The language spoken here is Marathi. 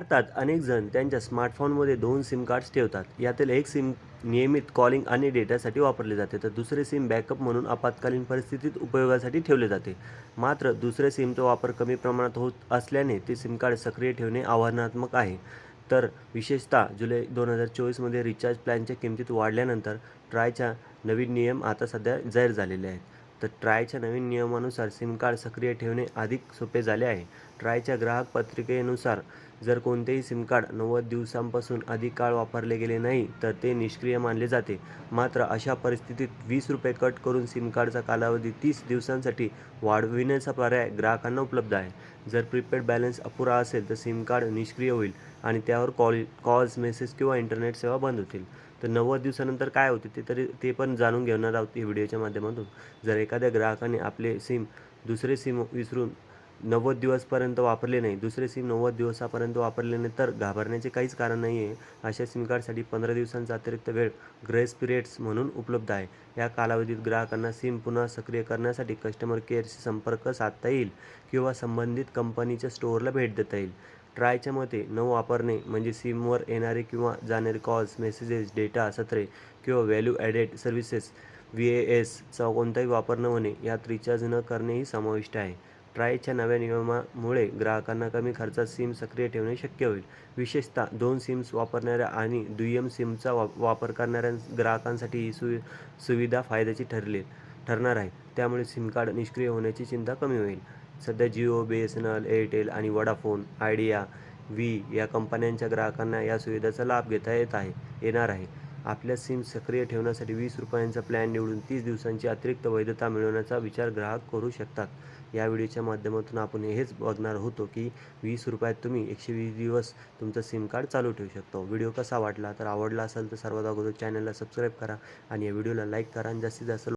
भारतात अनेक जण त्यांच्या स्मार्टफोनमध्ये दोन सिम कार्ड्स ठेवतात. यातील एक सिम नियमित कॉलिंग आणि डेटासाठी वापरले जाते तर दुसरे सिम बॅकअप म्हणून आपत्कालीन परिस्थितीत उपयोगासाठी ठेवले जाते. मात्र दुसरे सिमचा वापर कमी प्रमाणात होत असल्याने ते सिम कार्ड सक्रिय ठेवणे आव्हानात्मक आहे. तर विशेषतः जुलै दोन हजार चोवीसमध्ये रिचार्ज प्लॅनच्या किमतीत वाढल्यानंतर ट्रायच्या नवीन नियम आता सध्या जाहीर झालेले आहेत. तर ट्रायच्या नवीन नियमानुसार सिम कार्ड सक्रिय ठेवणे अधिक सोपे झाले आहे. ट्रायच्या ग्राहक पत्रिकेनुसार जर कोणतेही सिमकार्ड नव्वद दिवसांपासून अधिक काळ वापरले गेले नाही तर ते निष्क्रिय मानले जाते. मात्र अशा परिस्थितीत वीस रुपये कट करून सिमकार्डचा कालावधी तीस दिवसांसाठी वाढविण्याचा पर्याय ग्राहकांना उपलब्ध आहे. जर प्रीपेड बॅलन्स अपुरा असेल तर सिमकार्ड निष्क्रिय होईल आणि त्यावर कॉल कॉल्स मेसेज किंवा इंटरनेट सेवा बंद होतील. तर नव्वद दिवसानंतर काय होते ते तरी ते पण जाणून घेणार आहोत व्हिडिओच्या माध्यमातून. जर एखाद्या ग्राहकाने आपले सिम दुसरे सिम विसरून नव्वद दिवसपर्यंत वापरले नाही दुसरे सिम नव्वद दिवसापर्यंत वापरले नाही तर घाबरण्याचे काहीच कारण नाही आहे अशा सिम कार्डसाठी पंधरा दिवसांचा अतिरिक्त वेळ ग्रेस पिरियड्स म्हणून उपलब्ध आहे. या कालावधीत ग्राहकांना सिम पुन्हा सक्रिय करण्यासाठी कस्टमर केअरशी संपर्क साधता येईल किंवा संबंधित कंपनीच्या स्टोअरला भेट देता येईल. ट्रायच्या मते न वापरणे म्हणजे सिमवर येणारे किंवा जाणारे कॉल्स मेसेजेस डेटा सत्रे किंवा value added services V A एसचा कोणताही वापर न होणे यात रिचार्ज न करणेही समाविष्ट आहे. ट्रायच्या नव्या नियमामुळे ग्राहकांना कमी खर्चात सिम सक्रिय ठेवणे शक्य होईल. विशेषतः दोन सिम्स वापरणाऱ्या आणि दुय्यम सिमचा वा वापर करणाऱ्या ग्राहकांसाठी ही सुवि सुविधा फायद्याची ठरली ठरणार आहे. त्यामुळे सिम कार्ड निष्क्रिय होण्याची चिंता कमी होईल. सध्या Jio B S N L Airtel आणि वडाफोन आयडिया व्ही या कंपन्यांच्या ग्राहकांना या सुविधेचा लाभ घेता येत आहे येणार आहे. आपल्या सिम सक्रिय ठेवण्यासाठी वीस रुपयांचा प्लॅन निवडून तीस दिवसांची अतिरिक्त वैधता मिळवण्याचा विचार ग्राहक करू शकतात. या व्हिडिओच्या माध्यमातून आपण हेच बघणार होतो की वीस रुपयात तुम्ही एकशे वीस दिवस तुमचं सिम कार्ड चालू ठेवू शकतो. व्हिडिओ कसा वाटला? तर आवडला असेल तर सर्वात अगोदर चॅनलला सबस्क्राईब करा आणि या व्हिडिओला लाईक करा. आणि जास्तीत जास्त